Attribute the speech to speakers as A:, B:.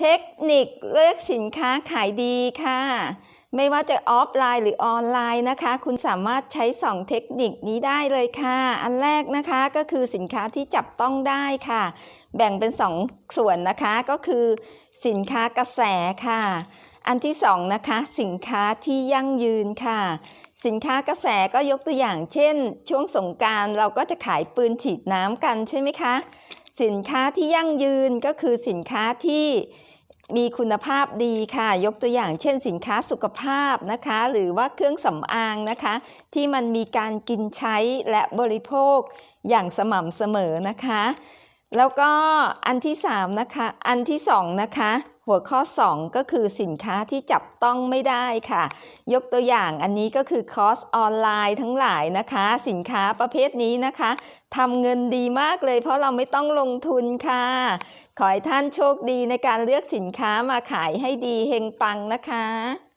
A: เทคนิคเลือกสินค้าขายดีค่ะ ไม่ว่าจะออฟไลน์หรือออนไลน์นะคะ คุณสามารถใช้ 2 เทคนิคนี้ได้เลยค่ะ อันแรกนะคะก็คือสินค้าที่จับต้องได้ค่ะ แบ่งเป็น 2ส่วนนะคะก็คือสินค้ากระแสค่ะ อันที่สองนะคะ สินค้าที่ยั่งยืนค่ะ สินค้ากระแสก็ยกตัวอย่าง เช่น ช่วงสงการเราก็จะขายปืนฉีดน้ำกันใช่ไหมคะ สินค้าที่ยั่งยืนก็คือสินค้าที่มีคุณภาพดีค่ะ ยกตัวอย่างเช่นสินค้าสุขภาพนะคะ หรือว่าเครื่องสำอางนะคะ ที่มันมีการกินใช้และบริโภคอย่างสม่ำเสมอนะคะ แล้วก็อันที่3นะคะ อันที่2นะคะ หัวข้อ 2 ก็คือสินค้าที่จับต้องไม่ได้ค่ะ ยกตัวอย่างอันนี้ก็คือคอร์สออนไลน์ทั้งหลายนะคะ สินค้าประเภทนี้นะคะทำเงินดีมากเลยเพราะเราไม่ต้องลงทุนค่ะ ขอให้ท่านโชคดีในการเลือกสินค้ามาขายให้ดีเฮงปังนะคะ